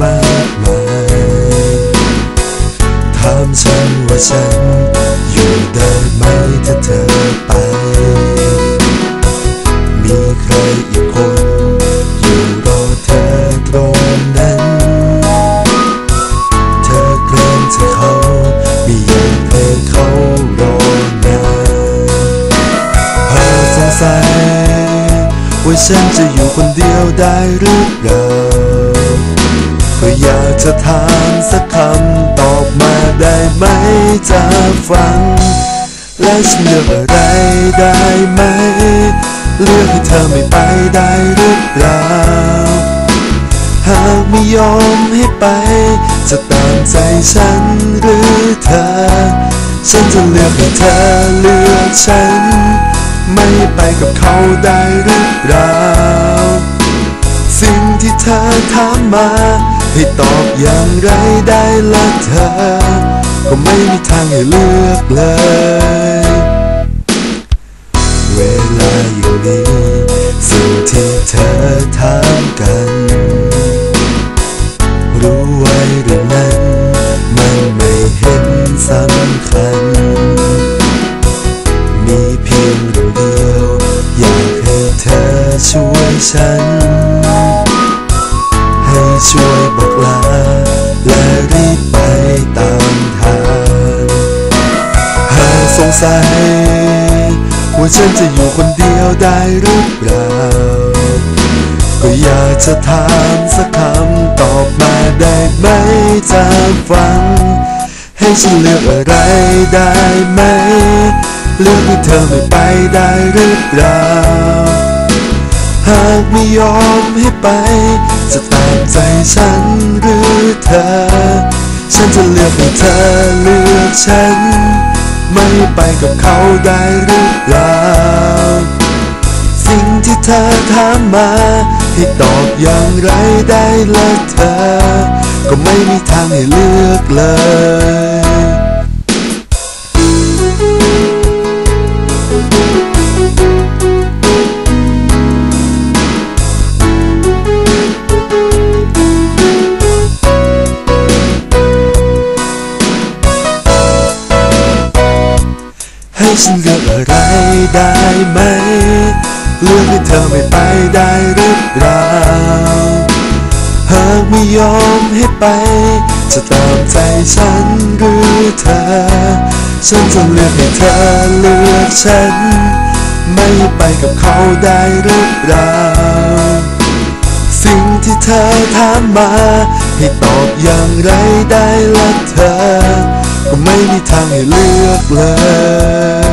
มากมายถามฉันว่าฉันอยู่ได้ไหมถ้าเธอไป มีใครอีกคนอยู่รอเธอตรงนั้น เธอเกรงใจเขาไม่อยากให้เขารอนานเธอสงสัยว่าฉันจะอยู่คนเดียวได้หรือเปล่า ก็อยากจะถามสักคำตอบมาได้ไหมจะฟัง และฉันเลือกอะไรได้ไหม เลือกให้เธอไม่ไปได้หรือเปล่า หากไม่ยอมให้ไป จะตามใจฉันหรือเธอ ฉันจะเลือกให้เธอเลือกฉัน ไม่ไปกับเขาได้หรือเปล่าสิ่งที่เธอถามมา ให้ตอบอย่างไรได้ละเธอ ก็ไม่มีทางให้เลือกเลย เวลาอย่างนี้ สิ่งที่เธอถามกัน รู้ไว้หรือนั้นมันไม่เห็นสำคัญ มีเพียงเรื่องเดียว อยากให้เธอช่วยฉันากสว่าฉันจะอยู่คนเดียวได้หรือเปล่า ก็อยากจะถามสักคำตอบมาได้ไหมจะฟัง ให้ฉันเลือกอะไรได้ไหม เลือกให้เธอไม่ไปได้หรือเปล่า หากไม่ยอมให้ไป จะตามใจฉันหรือเธอ ฉันจะเลือกให้เธอเลือกฉัน ไม่ไปกับเขาได้หรือเปล่า สิ่งที่เธอถามมา ให้ตอบอย่างไรได้ละเธอ ก็ไม่มีทางให้เลือกเลย ฉันเลือกอะไรได้ไหม เลือกให้เธอไม่ไปได้หรือเปล่า หากไม่ยอมให้ไป จะตามใจฉันหรือเธอ ฉันจะเลือกให้เธอเลือกฉัน ไม่ไปกับเขาได้หรือเปล่า สิ่งที่เธอถามมา ให้ตอบอย่างไรได้ละเธอ มีทางให้เลือกเลย